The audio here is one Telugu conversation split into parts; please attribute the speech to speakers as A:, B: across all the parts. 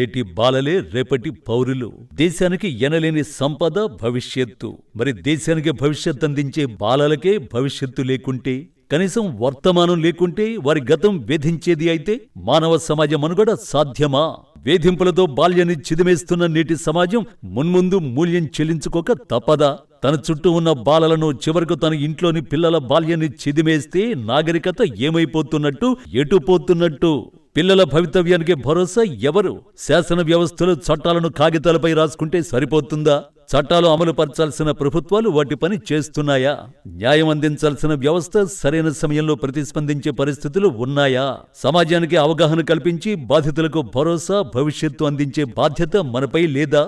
A: నేటి బాలలే రేపటి పౌరులు. దేశానికి ఎనలేని సంపద భవిష్యత్తు. మరి దేశానికి భవిష్యత్తు అందించే బాలలకే భవిష్యత్తు లేకుంటే కనీసం వర్తమానం లేకుంటే వారి గతం వేధించేది అయితే మానవ సమాజం అనుగడ సాధ్యమా? వేధింపులతో బాల్యాన్ని చిదిమేస్తున్న నేటి సమాజం మున్ముందు మూల్యం చెల్లించుకోక తప్పదా? తన చుట్టూ ఉన్న బాలలను చివరకు తన ఇంట్లోని పిల్లల బాల్యాన్ని చిదిమేస్తే నాగరికత ఏమైపోతున్నట్టు ఎటుపోతున్నట్టు? పిల్లల భవితవ్యానికి భరోసా ఎవరు? శాసన వ్యవస్థలు చట్టాలను కాగితాలపై రాసుకుంటే సరిపోతుందా? చట్టాలు అమలు పరచాల్సిన ప్రభుత్వాలు వాటి పని చేస్తున్నాయా? న్యాయం అందించాల్సిన వ్యవస్థ సరైన సమయంలో ప్రతిస్పందించే పరిస్థితులు ఉన్నాయా? సమాజానికి అవగాహన కల్పించి బాధితులకు భరోసా భవిష్యత్తు అందించే బాధ్యత మనపై లేదా?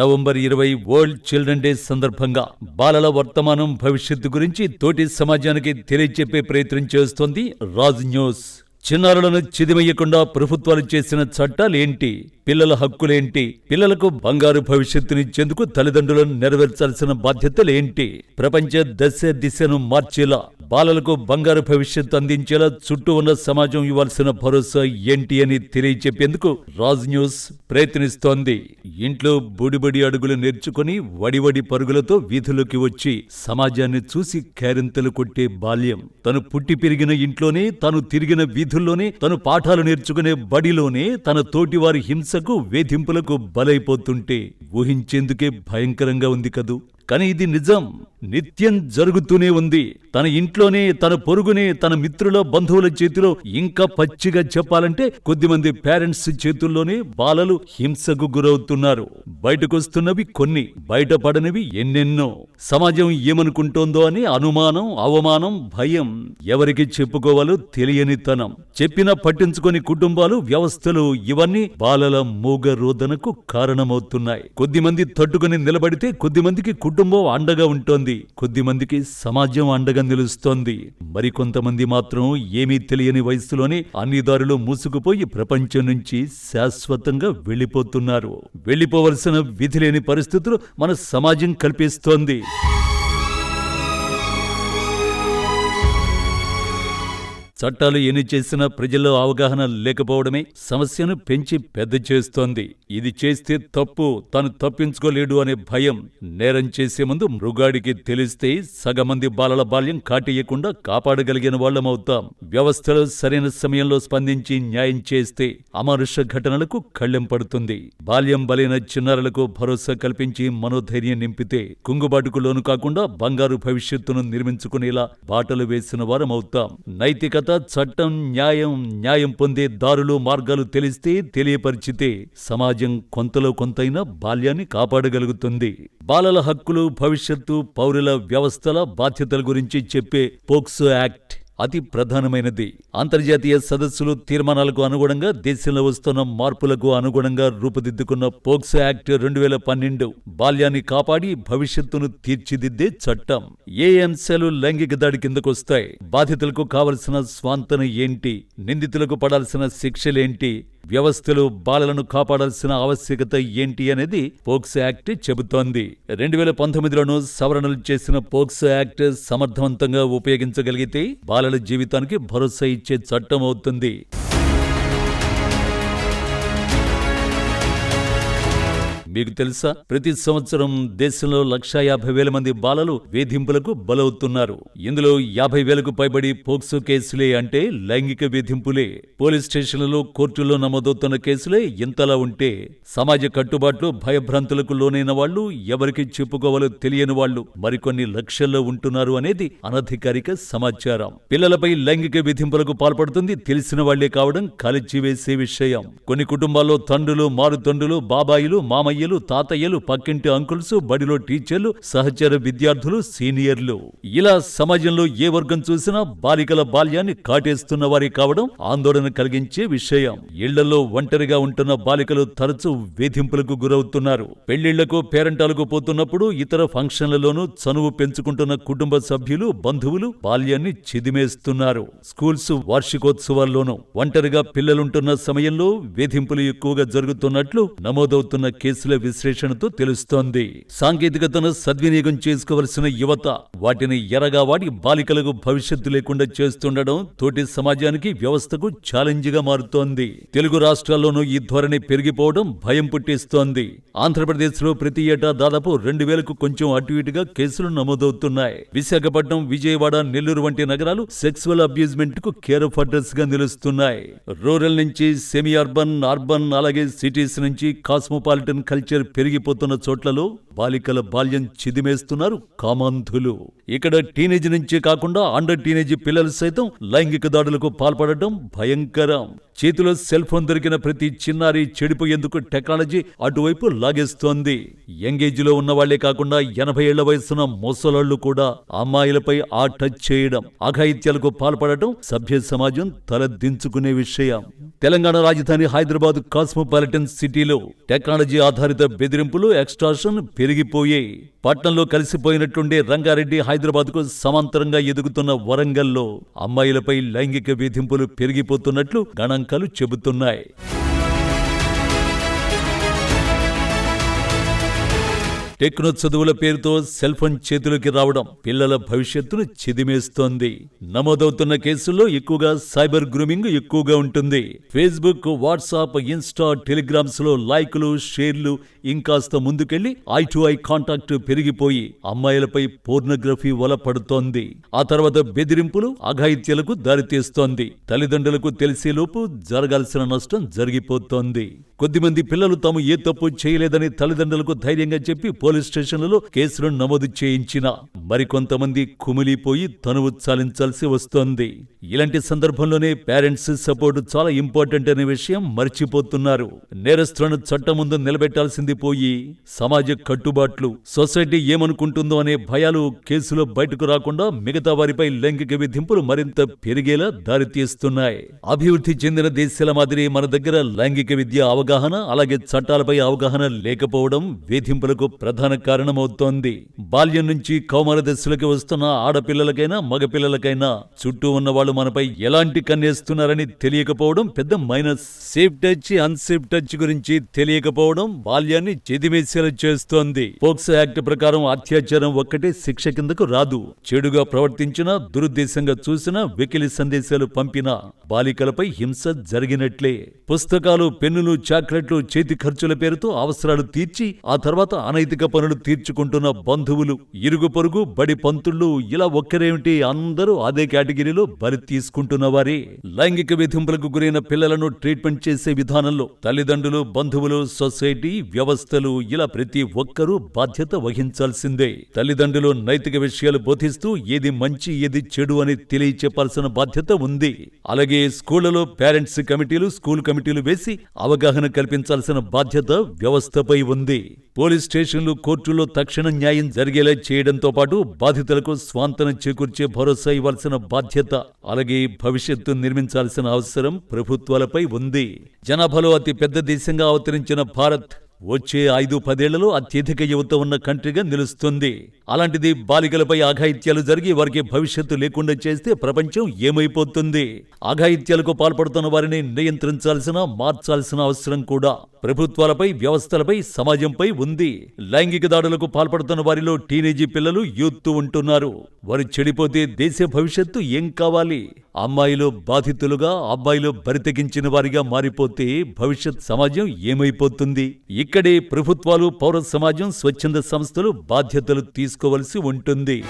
A: నవంబర్ ఇరవై వరల్డ్ చిల్డ్రన్ డే సందర్భంగా బాలల వర్తమానం భవిష్యత్తు గురించి తోటి సమాజానికి తెలియచెప్పే ప్రయత్నం చేస్తోంది రాజ్ న్యూస్. చిన్నారులను చిదిమయ్యకుండా ప్రభుత్వాలు చేసిన చట్టాలేంటి పిల్లల హక్కులేంటి? పిల్లలకు బంగారు భవిష్యత్తునిచ్చేందుకు తల్లిదండ్రులను నెరవేర్చాల్సిన బాధ్యతలేంటి? ప్రపంచ దశ దిశను మార్చేలా బాలలకు బంగారు భవిష్యత్తు అందించేలా చుట్టూ ఉన్న సమాజం ఇవ్వాల్సిన భరోసా ఏంటి అని తెలియచెప్పేందుకు రాజ్ న్యూస్ ప్రయత్నిస్తోంది. ఇంట్లో బుడిబడి అడుగులు నేర్చుకుని వడివడి పరుగులతో వీధుల్లోకి వచ్చి సమాజాన్ని చూసి కేరింతలు కొట్టే బాల్యం. తను పుట్టి పెరిగిన ఇంట్లోనే తను తిరిగిన వీధుల్లోనే తను పాఠాలు నేర్చుకునే బడిలోనే తన తోటివారి హింసకు వేధింపులకు బలైపోతుంటే ఊహించేందుకే భయంకరంగా ఉంది కదూ. కానీ ఇది నిజం. నిత్యం జరుగుతూనే ఉంది. తన ఇంట్లోనే తన పొరుగునే తన మిత్రుల బంధువుల చేతిలో ఇంకా పచ్చిగా చెప్పాలంటే కొద్దిమంది పేరెంట్స్ చేతుల్లోనే బాలలు హింసకు గురవుతున్నారు. బయటకొస్తున్నవి కొన్ని బయటపడనివి ఎన్నెన్నో. సమాజం ఏమనుకుంటోందో అని అనుమానం అవమానం భయం ఎవరికి చెప్పుకోవాలో తెలియని తనం చెప్పినా పట్టించుకొని కుటుంబాలు వ్యవస్థలు ఇవన్నీ బాలల మూగ రోదనకు కారణమవుతున్నాయి. కొద్దిమంది తట్టుకుని నిలబడితే కొద్దిమందికి కుటుంబ కుటుంబం అండగా ఉంటోంది. కొద్దిమందికి సమాజం అండగా నిలుస్తోంది. మరికొంతమంది మాత్రం ఏమీ తెలియని వయసులోనే అన్ని దారులు మూసుకుపోయి ప్రపంచం నుంచి శాశ్వతంగా వెళ్ళిపోతున్నారు. వెళ్ళిపోవలసిన విధి లేని పరిస్థితులు మన సమాజం కల్పిస్తోంది. చట్టాలు ఎన్ని చేసినా ప్రజల్లో అవగాహన లేకపోవడమే సమస్యను పెంచి పెద్ద చేస్తోంది. ఇది చేస్తే తప్పు తాను తప్పించుకోలేడు అనే భయం నేరం చేసే ముందు మృగాడికి తెలిస్తే సగమంది బాలల బాల్యం కాటేయకుండా కాపాడగలిగిన వాళ్ళమవుతాం వ్యవస్థలో సరైన సమయంలో స్పందించి న్యాయం చేస్తే అమానుష ఘటనలకు కళ్ళెం పడుతుంది. బాల్యం బలైన చిన్నారులకు భరోసా కల్పించి మనోధైర్యం నింపితే కుంగుబాటుకు లోను కాకుండా బంగారు భవిష్యత్తును నిర్మించుకునేలా బాటలు వేసిన వారమవుతాం నైతికత చట్టం న్యాయం న్యాయం పొందే దారులు మార్గాలు తెలిస్తే తెలియపరిచితే సమాజం కొంతలో కొంతైనా బాల్యాన్ని కాపాడగలుగుతుంది. బాలల హక్కులు భవిష్యత్తు పౌరుల వ్యవస్థల బాధ్యతల గురించి చెప్పే పోక్సో యాక్ట్ అతి ప్రధానమైనది. అంతర్జాతీయ సదస్సులు తీర్మానాలకు అనుగుణంగా దేశంలో వస్తున్న మార్పులకు అనుగుణంగా రూపుదిద్దుకున్న పోక్సో యాక్ట్ రెండు వేల పన్నెండు. బాల్యాన్ని కాపాడి భవిష్యత్తును తీర్చిదిద్దే చట్టం. ఏ అంశాలు లైంగిక దాడి కిందకొస్తాయి? బాధితులకు కావలసిన స్వాంతన ఏంటి? నిందితులకు పడాల్సిన శిక్షలేంటి వ్యవస్థలు బాలలను కాపాడాల్సిన ఆవశ్యకత ఏంటి అనేది పోక్సో యాక్ట్ చెబుతోంది. రెండు వేల పంతొమ్మిదిలోనూ సవరణలు చేసిన పోక్సో యాక్ట్ సమర్థవంతంగా ఉపయోగించగలిగితే బాలల జీవితానికి భరోసా ఇచ్చే చట్టం అవుతుంది. మీకు తెలుసా? ప్రతి సంవత్సరం దేశంలో లక్షా యాభై వేల మంది బాలలు వేధింపులకు బలవుతున్నారు. ఇందులో యాభై వేలకు పైబడి పోక్సో కేసులే అంటే లైంగిక వేధింపులే. పోలీస్ స్టేషన్లలో కోర్టుల్లో నమోదవుతున్న కేసులే ఇంతలా ఉంటే సమాజ కట్టుబాట్లు భయభ్రాంతులకు లోనైన వాళ్ళు ఎవరికి చెప్పుకోవాలో తెలియని వాళ్ళు మరికొన్ని లక్షల్లో ఉంటున్నారు అనేది అనధికారిక సమాచారం. పిల్లలపై లైంగిక వేధింపులకు పాల్పడుతుంది తెలిసిన వాళ్ళే కావడం కలిచివేసే విషయం. కొన్ని కుటుంబాల్లో తండ్రులు మారుతండ్రులు బాబాయిలు మామయ్య మామయ్యలు తాతయ్యలు పక్కింటి అంకుల్స్ బడిలో టీచర్లు సహచర విద్యార్థులు సీనియర్లు. ఇలా సమాజంలో ఏ వర్గం చూసినా బాలికల బాల్యాన్ని కాటేస్తున్న వారి కావడం ఆందోళన కలిగించే విషయం. ఇళ్ళలో ఒంటరిగా ఉంటున్న బాలికలు తరచూ వేధింపులకు గురవుతున్నారు. పెళ్ళిళ్ళకు పేరెంటాలకు పోతున్నప్పుడు ఇతర ఫంక్షన్లలోనూ చనువు పెంచుకుంటున్న కుటుంబ సభ్యులు బంధువులు బాల్యాన్ని చిదిమేస్తున్నారు. స్కూల్స్ వార్షికోత్సవాల్లోనూ ఒంటరిగా పిల్లలుంటున్న సమయంలో వేధింపులు ఎక్కువగా జరుగుతున్నట్లు నమోదవుతున్న కేసులు కేసుల విశ్లేషణతో తెలుస్తోంది. సాంకేతికతను సద్వినియోగం చేసుకోవలసిన యువత వాటిని ఎరగా వాడి బాలికలకు భవిష్యత్తు లేకుండా చేస్తుండడం తోటి సమాజానికి వ్యవస్థకు ఛాలెంజ్గా మారుతోంది. తెలుగు రాష్ట్రాల్లోనూ ఈ ధోరణి పెరిగిపోవడం భయం పుట్టిస్తోంది. ఆంధ్రప్రదేశ్లో ప్రతి ఏటా దాదాపు రెండు వేలకు కొంచెం అటు ఇటుగా కేసులు నమోదవుతున్నాయి. విశాఖపట్నం విజయవాడ నెల్లూరు వంటి నగరాలు సెక్సువల్ అబ్యూజ్మెంట్కు కేర్ ఆఫ్ అడ్రస్గా నిలుస్తున్నాయి. రూరల్ నుంచి సెమీ అర్బన్ అర్బన్ అలాగే సిటీస్ నుంచి కాస్మోపాలిటన్ కల్చర్ పెరిగిపోతున్న చోట్లలో బాలికల బాల్యం చిదిమేస్తున్నారు కామాంధులు. ఇక్కడ టీనేజ్ నుంచే కాకుండా అండర్ టీనేజ్ పిల్లలు సైతం లైంగిక దాడులకు పాల్పడటం భయంకరం. చేతిలో సెల్ ఫోన్ దొరికిన ప్రతి చిన్నారి చెడిపోయేందుకు టెక్నాలజీ అటువైపు లాగేస్తోంది. యంగేజ్లో ఉన్న వాళ్ళే కాకుండా ఎనభై ఏళ్ళ వయసున్న ముసలాళ్ళు కూడా అమ్మాయిలపై ఆ టచ్ చేయడం అఘాయిత్యాలకు పాల్పడటం సభ్య సమాజం తలదించుకునే విషయం. తెలంగాణ రాజధాని హైదరాబాద్ కాస్మోపాలిటన్ సిటీలో టెక్నాలజీ ఆధారిత బెదిరింపులు ఎక్స్ట్రాషన్ పెరిగిపోయాయి పట్నంలో కలిసిపోయినట్టుండే రంగారెడ్డి హైదరాబాద్కు సమాంతరంగా ఎదుగుతున్న వరంగల్లో అమ్మాయిలపై లైంగిక వేధింపులు పెరిగిపోతున్నట్లు గణాంకాలు చెబుతున్నాయి. టెక్నో చదువుల పేరుతో సెల్ ఫోన్ చేతులకి రావడం పిల్లల భవిష్యత్తును చిదిమేస్తోంది. నమోదవుతున్న కేసుల్లో ఎక్కువగా సైబర్ గ్రూమింగ్ ఎక్కువగా ఉంటుంది. ఫేస్బుక్ వాట్సాప్ ఇన్స్టా టెలిగ్రామ్స్లో లైకులు షేర్లు ఇంకాస్త ముందుకెళ్ళి ఐ టు ఐ కాంటాక్ట్ పెరిగిపోయి అమ్మాయిలపై పోర్నోగ్రఫీ వల పడుతోంది ఆ తర్వాత బెదిరింపులు అఘాయిత్యలకు దారితీస్తోంది. తల్లిదండ్రులకు తెలిసేలోపు జరగాల్సిన నష్టం జరిగిపోతోంది. కొద్దిమంది పిల్లలు తాము ఏ తప్పు చేయలేదని తల్లిదండ్రులకు ధైర్యంగా చెప్పి పోలీస్ స్టేషన్లలో కేసులను నమోదు చేయించిన. మరికొంతమంది కుమిలిపోయి తనువు చాలించాల్సి వస్తోంది. ఇలాంటి సందర్భంలోనే పేరెంట్స్ సపోర్ట్ చాలా ఇంపార్టెంట్ అనే విషయం మర్చిపోతున్నారు. నేరస్తులను చట్టం ముందు నిలబెట్టాల్సింది పోయి సమాజ కట్టుబాట్లు సొసైటీ ఏమనుకుంటుందో అనే భయాలు కేసులో బయటకు రాకుండా మిగతా వారిపై లైంగిక విధింపులు మరింత పెరిగేలా దారితీస్తున్నాయి. అభివృద్ధి చెందిన దేశాల మాదిరి మన దగ్గర లైంగిక విద్య అవగాహన అలాగే చట్టాలపై అవగాహన లేకపోవడం వేధింపులకు ప్రధాన కారణమవుతోంది. బాల్యం నుంచి కౌమార దశలకి వస్తున్న ఆడపిల్లలకైనా మగపిల్లలకైనా చుట్టూ ఉన్న వాళ్ళు మనపై ఎలాంటి కన్నేస్తున్నారని తెలియకపోవడం పెద్ద minus. Safe touch unsafe touch గురించి తెలియకపోవడం బాల్యాన్ని చెదిమేసేలా చేస్తోంది. పోక్సో యాక్ట్ ప్రకారం అత్యాచారం ఒక్కటే శిక్ష కిందకు రాదు. చెడుగా ప్రవర్తించినా దురుద్దేశంగా చూసినా వెకిలి సందేశాలు పంపినా బాలికలపై హింస జరిగినట్లే. పుస్తకాలు పెన్నులు చాక్లెట్లు చేతి ఖర్చుల పేరుతో అవసరాలు తీర్చి ఆ తర్వాత అనైతిక పనులు తీర్చుకుంటున్న బంధువులు. ఇరుగు పొరుగు బడి పంతుళ్ళు ఇలా ఒక్కరేమిటి అందరూ అదే కేటగిరీలో బలి తీసుకుంటున్న వారే లైంగిక విధింపులకు గురైన పిల్లలను ట్రీట్మెంట్ చేసే విధానంలో తల్లిదండ్రులు బంధువులు సొసైటీ వ్యవస్థలు ఇలా ప్రతి ఒక్కరూ బాధ్యత వహించాల్సిందే. తల్లిదండ్రులు నైతిక విషయాలు బోధిస్తూ ఏది మంచి ఏది చెడు అని తెలియచెప్పాల్సిన బాధ్యత ఉంది. అలాగే స్కూళ్ళలో పేరెంట్స్ కమిటీలు స్కూల్ కమిటీలు వేసి అవగాహన కల్పించాల్సిన బాధ్యత వ్యవస్థపై ఉంది. పోలీస్ స్టేషన్లు కోర్టుల్లో తక్షణ న్యాయం జరిగేలా చేయడంతో పాటు బాధితులకు స్వాంతన చేకూర్చే భరోసా ఇవ్వాల్సిన బాధ్యత అలాగే భవిష్యత్తు నిర్మించాల్సిన అవసరం ప్రభుత్వాలపై ఉంది. జనాభాలో అతి పెద్ద దేశంగా అవతరించిన భారత్ వచ్చే ఐదు పదేళ్ళలో అత్యధిక యువత ఉన్న కంట్రీగా నిలుస్తుంది. అలాంటిది బాలికలపై ఆఘాయిత్యాలు జరిగి వారికి భవిష్యత్తు లేకుండా చేస్తే ప్రపంచం ఏమైపోతుంది? ఆఘాయిత్యాలకు పాల్పడుతున్న వారిని నియంత్రించాల్సిన మార్చాల్సిన అవసరం కూడా. ప్రభుత్వాలపై వ్యవస్థలపై సమాజంపై ఉంది. లైంగిక దాడులకు పాల్పడుతున్న వారిలో టీనేజీ పిల్లలు యూత్ ఉంటున్నారు. వారు చెడిపోతే దేశ భవిష్యత్తు ఏం కావాలి? అమ్మాయిలు బాధితులుగా అబ్బాయిలు బరితెగించిన వారిగా మారిపోతే భవిష్యత్ సమాజం ఏమైపోతుంది? ఇక్కడే ప్రభుత్వాలు పౌర సమాజం స్వచ్ఛంద సంస్థలు బాధ్యతలు తీసుకోవలసి ఉంటుంది.